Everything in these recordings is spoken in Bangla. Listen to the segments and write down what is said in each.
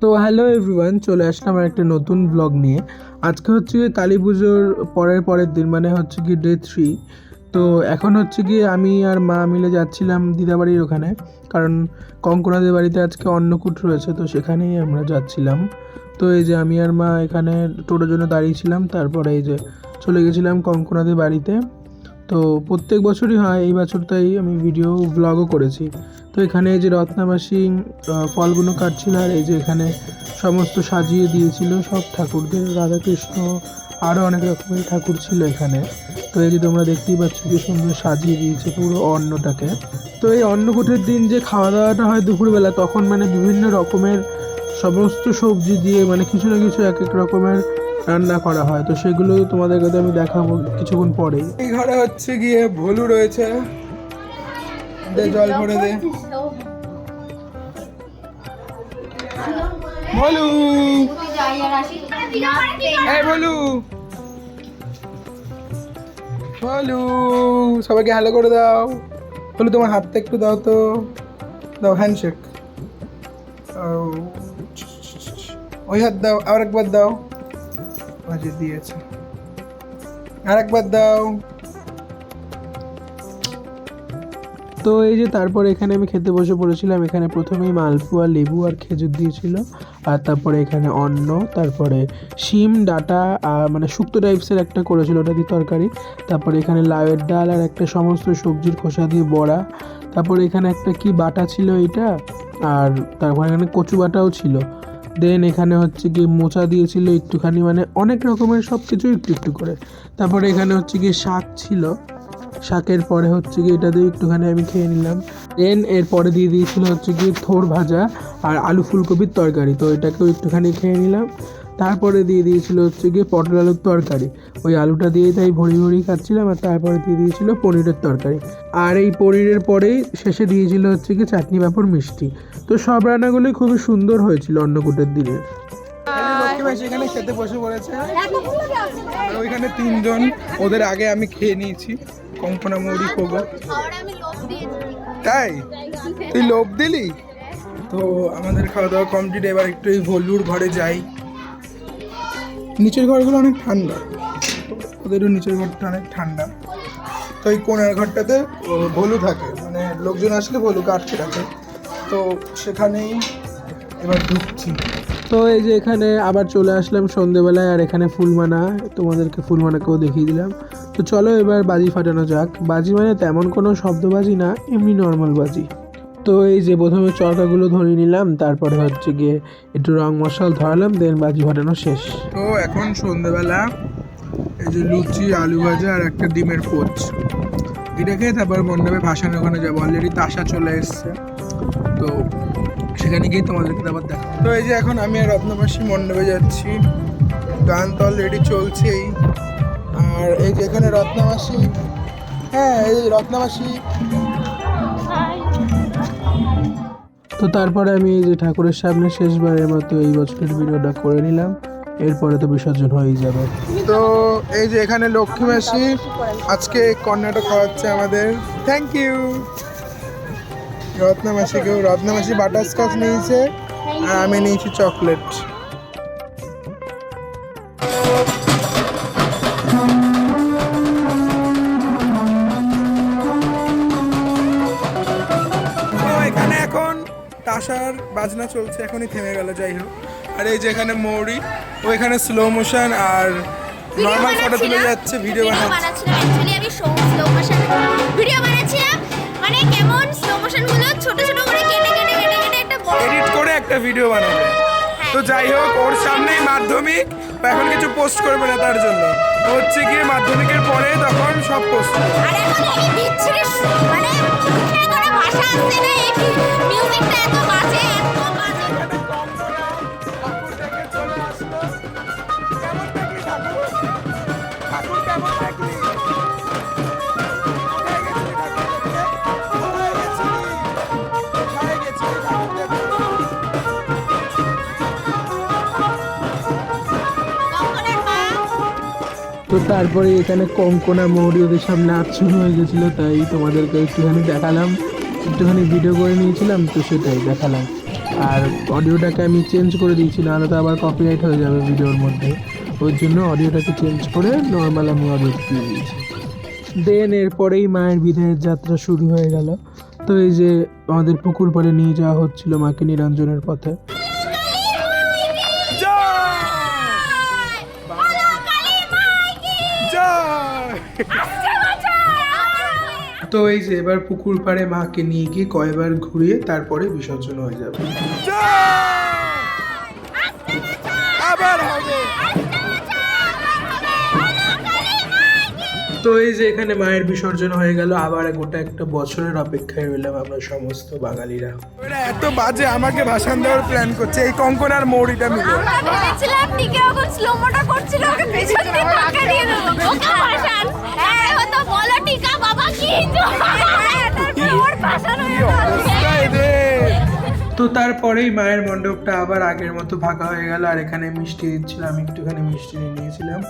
তো হ্যালো এভরিওয়ান চলে আসলাম একটা নতুন ব্লগ নিয়ে। আজকে হচ্ছে গিয়ে কালী পুজোর পরের পরের দিন মানে হচ্ছে কি ডে থ্রি তো এখন হচ্ছে গিয়ে আমি আর মা মিলে যাচ্ছিলাম দিদাবাড়ির ওখানে, কারণ কঙ্কনাদের বাড়িতে আজকে অন্নকূট রয়েছে, তো সেখানেই আমরা যাচ্ছিলাম। তো এই যে আমি আর মা এখানে টোটোর জন্য দাঁড়িয়েছিলাম তারপরে এই যে চলে গেছিলাম কঙ্কনাদের বাড়িতে। তো প্রত্যেক বছরই হয়, এই বছর তাই আমি ভিডিও ব্লগও করেছি। তো এখানে এই যে রত্নাবাসী ফলগুলো কাটছিল আর এই যে এখানে সমস্ত সাজিয়ে দিয়েছিল সব ঠাকুরদের। রাধাকৃষ্ণ আরও অনেক রকমের ঠাকুর ছিল এখানে। তো এই যে তোমরা দেখতেই পাচ্ছ কি সুন্দর সাজিয়ে দিয়েছে পুরো অন্নটাকে। তো এই অন্নকূটের দিন যে খাওয়া দাওয়াটা হয় দুপুরবেলা, তখন মানে বিভিন্ন রকমের সমস্ত সবজি দিয়ে মানে কিছু না কিছু এক এক রকমের রান্না করা হয় তো সেগুলো তোমাদের কাছে আমি দেখাবো কিছুক্ষণ পরে এই ঘরে হচ্ছে গিয়ে ভলু রয়েছে দে জল ভরে দে ভলু এই ভলু ভলু সবাইকে হ্যালো করে দাও ভলু তোমার হাতটা একটু দাও তো দাও হ্যান্ডশেক ওই হাত দাও আর একবার দাও মাঝে দিয়েছে। আর একবার দাও। তো এই যে তারপর এখানে আমি খেতে বসে পড়েছিলাম, এখানে প্রথমেই মালপোয়া লেবু আর খেজুর দিয়েছিল, আর তারপরে এখানে অন্ন, তারপরে শিম, ডাটা মানে শুক্তো টাইপসের একটা করেছিল ওটা দিয়ে তরকারি, তারপরে এখানে লাউয়ের ডাল আর একটা সমস্ত সবজির খোসা দিয়ে বড়া, তারপরে এখানে একটা কি বাটা ছিল এটা আর তারপরে এখানে কচু বাটাও ছিল। দেন এখানে হচ্ছে কি মোচা দিয়েছিল একটুখানি মানে অনেক রকমের সব কিছু একটু একটু করে। তারপরে এখানে হচ্ছে কি শাক ছিল। শাকের পরে হচ্ছে কি এটা দিয়ে একটুখানি আমি খেয়ে নিলাম। দেন এরপরে দিয়ে দিয়েছিল হচ্ছে কি থোর ভাজা আর আলু ফুলকপির তরকারি। তো এটাকেও একটুখানি খেয়ে নিলাম। তারপরে দিয়ে দিয়েছিল হচ্ছে গিয়ে পটল আলুর তরকারি। ওই আলুটা দিয়ে তাই ভরি ভরি খাচ্ছিলাম আর তারপরে দিয়ে দিয়েছিল পনিরের তরকারি। আর এই পনিরের পরেই শেষে দিয়েছিল হচ্ছে গিয়ে চাটনি পাঁপড় মিষ্টি। তো সব রান্নাগুলোই খুবই সুন্দর হয়েছিল অন্নকূটের দিনে। এখানে খেতে বসে পড়েছে। আর ওইখানে তিনজন ওদের আগে আমি খেয়ে নিয়েছি কঙ্কনা মৌরি খোগো তাই? তুই লোভ দিলি? তো আমাদের খাওয়া দাওয়া কমপ্লিট এবার একটু এই ভলুর ঘরে যাই। নিচের ঘরগুলো অনেক ঠান্ডা। ওদেরও নিচের ঘরটা অনেক ঠান্ডা। তো এই কোনার ঘরটাতে ভলু থাকে মানে লোকজন আসলে ভলুকে আটকে রাখে। তো সেখানেই এবার ঢুকছি। তো এই যে এখানে আবার চলে আসলাম সন্ধেবেলায়, আর এখানে ফুলমানা, তোমাদেরকে ফুলমানাকেও দেখিয়ে দিলাম। তো চলো এবার বাজি ফাটানো যাক। বাজি মানে তেমন কোনো শব্দবাজি না, এমনি নর্মাল বাজি। তো এই যে প্রথমে চরকাগুলো ধরিয়ে নিলাম, তারপরে হচ্ছে গিয়ে একটু রং মশাল ধরালাম দেন বাজি ফাটানো শেষ। তো এখন সন্ধেবেলা, এই যে লুচি, আলু ভাজা আর একটা ডিমের পোচ এটা খেয়ে তারপর মণ্ডপে ভাসানের ওখানে যাব। অলরেডি তাসা চলে এসছে। তো সেখানে গিয়ে তোমাদেরকে আবার দেখা তো এই যে এখন আমি আর রত্নবাসী মণ্ডপে যাচ্ছি। গান তো অলরেডি চলছেই। আর এই যে এখানে রত্নবাসী হ্যাঁ এই রত্নবাসী তো তারপরে আমি এই যে ঠাকুরের সামনে শেষবারের মতো এই বছরের ভিডিওটা করে নিলাম। এরপরে তো বিসর্জন হয়েই যাবে। তো এই যে এখানে লক্ষ্মী মাসি, আজকে কর্ণাটক খাওয়াচ্ছে আমাদের। থ্যাংক ইউ রত্নামাসিকেও রত্নামাসি বাটার স্কচ নিয়েছে, আর আমি নিয়েছি চকলেট। বাজনা চলছে এখনই থেমে গেল যাই হোক। আর এই যে এখানে মৌরি ও এখানে স্লো মোশন আর নর্মাল ফটো তুলে যাচ্ছে ভিডিও বানাচ্ছে। আমি স্লো মোশন ভিডিও বানাচ্ছিলাম মানে কেমন স্লো মোশনগুলো ছোট ছোট করে কেটে কেটে কেটে কেটে একটা এডিট করে একটা ভিডিও বানাবে। তো যাই হোক, ওর সামনেই মাধ্যমিক। এখন কিছু পোস্ট করবে না তার জন্য। হচ্ছে গিয়ে মাধ্যমিকের পরে তখন সব পোস্ট তো তারপরে এখানে কঙ্কনা মৌরি ওদের সামনে শুরু হয়ে গেছিল, তাই তোমাদেরকে একটুখানি দেখালাম। একটুখানি ভিডিও করে নিয়েছিলাম, তো সেটাই দেখালাম। আর অডিওটাকে আমি চেঞ্জ করে দিয়েছি, নাহলে তো আবার কপিরাইট হয়ে যাবে ভিডিওর মধ্যে। ওই জন্য অডিওটাকে চেঞ্জ করে নর্মাল আমি অডিও দিয়ে দিয়েছি। দেন এরপরেই মায়ের বিদায়ের যাত্রা শুরু হয়ে গেল। তো এই যে আমাদের পুকুর পাড়ে নিয়ে যাওয়া হচ্ছিল মাকে নিরঞ্জনের পথে। তো এই যে এবার পুকুর পাড়ে মাকে নিয়ে গিয়ে কয়বার ঘুরিয়ে তারপরে বিসর্জন হয়ে যাবে। আবার হবে। তো এই যে এখানে মায়ের বিসর্জন হয়ে গেল আবার গোটা একটা বছরের অপেক্ষায় রইলাম আমরা সমস্ত বাঙালিরা। ওরা এত বাজে আমাকে ভাষণ দেওয়ার প্ল্যান করছে এই কঙ্কন আর মৌরিটা মিলে। আমরা ভেবেছিলাম টিকে স্লোমোটা করছিল ওকে পেছন দিয়ে ধাক্কা দিয়ে দেবো। ওকে হ্যাঁ টিকা বাবা কি ওর কি অবস্থা এদের তো তারপরেই মায়ের মণ্ডপটা আবার আগের মতো ফাঁকা হয়ে গেল আর এখানে মিষ্টি দিচ্ছিল আমি একটুখানি মিষ্টি নিয়ে নিয়েছিলাম।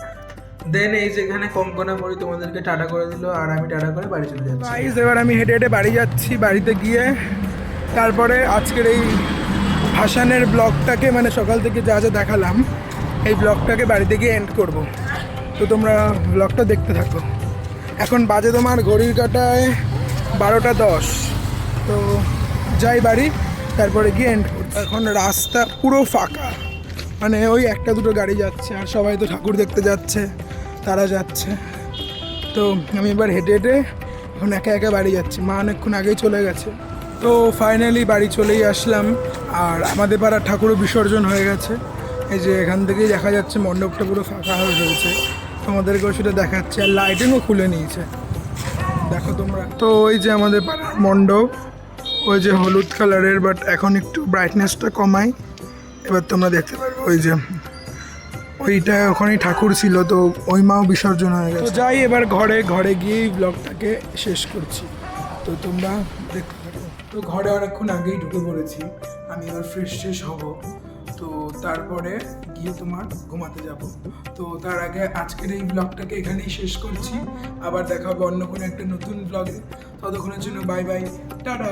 দেন এই যেখানে কঙ্কনা মরি তোমাদেরকে টাটা করে দিল আর আমি টাটা করে বাড়ি চলে যাচ্ছি। গাইস এবার আমি হেঁটে হেঁটে বাড়ি যাচ্ছি বাড়িতে গিয়ে। তারপরে আজকের এই ভাসানের ব্লগটাকে মানে সকাল থেকে যা যা দেখালাম এই ব্লগটাকে বাড়িতে গিয়ে এন্ড করব। তো তোমরা ব্লগটা দেখতে থাকো। এখন বাজে তোমার ঘড়ির কাটায় বারোটা দশ। তো যাই বাড়ি, তারপরে গিয়ে এন্ড এখন রাস্তা পুরো ফাঁকা। মানে ওই একটা দুটো গাড়ি যাচ্ছে আর সবাই তো ঠাকুর দেখতে যাচ্ছে, তারা যাচ্ছে। তো আমি এবার হেঁটে হেঁটে এখন একা একা বাড়ি যাচ্ছি। মা অনেকক্ষণ আগেই চলে গেছে। তো ফাইনালি বাড়ি চলেই আসলাম। আর আমাদের পাড়ার ঠাকুরও বিসর্জন হয়ে গেছে। এই যে এখান থেকেই দেখা যাচ্ছে মণ্ডপটা পুরো ফাঁকা হয়ে রয়েছে। তোমাদেরকেও সেটা দেখাচ্ছে আর লাইটিংও খুলে নিয়েছে। দেখো তোমরা। তো ওই যে আমাদের পাড়ার মণ্ডপ ওই যে হলুদ কালারের বাট এখন একটু ব্রাইটনেসটা কমাই। এবার তোমরা দেখতে পারবে ওই যে ওইটা ওখানেই ঠাকুর ছিল তো ওই মাও বিসর্জন হয়ে গেছে। তো যাই এবার ঘরে ঘরে গিয়েই ব্লগটাকে শেষ করছি। তো তোমরা দেখতে থাকো তো ঘরে অনেকক্ষণ আগেই ঢুকে পড়েছি। আমি এবার ফ্রেশ ট্রেশ হব। তো তারপরে গিয়ে তোমার ঘুমাতে যাব। তো তার আগে আজকের এই ব্লগটাকে এখানেই শেষ করছি। আবার দেখা হবে অন্য কোনো একটা নতুন ব্লগে ততক্ষণের জন্য বাই বাই টাটা!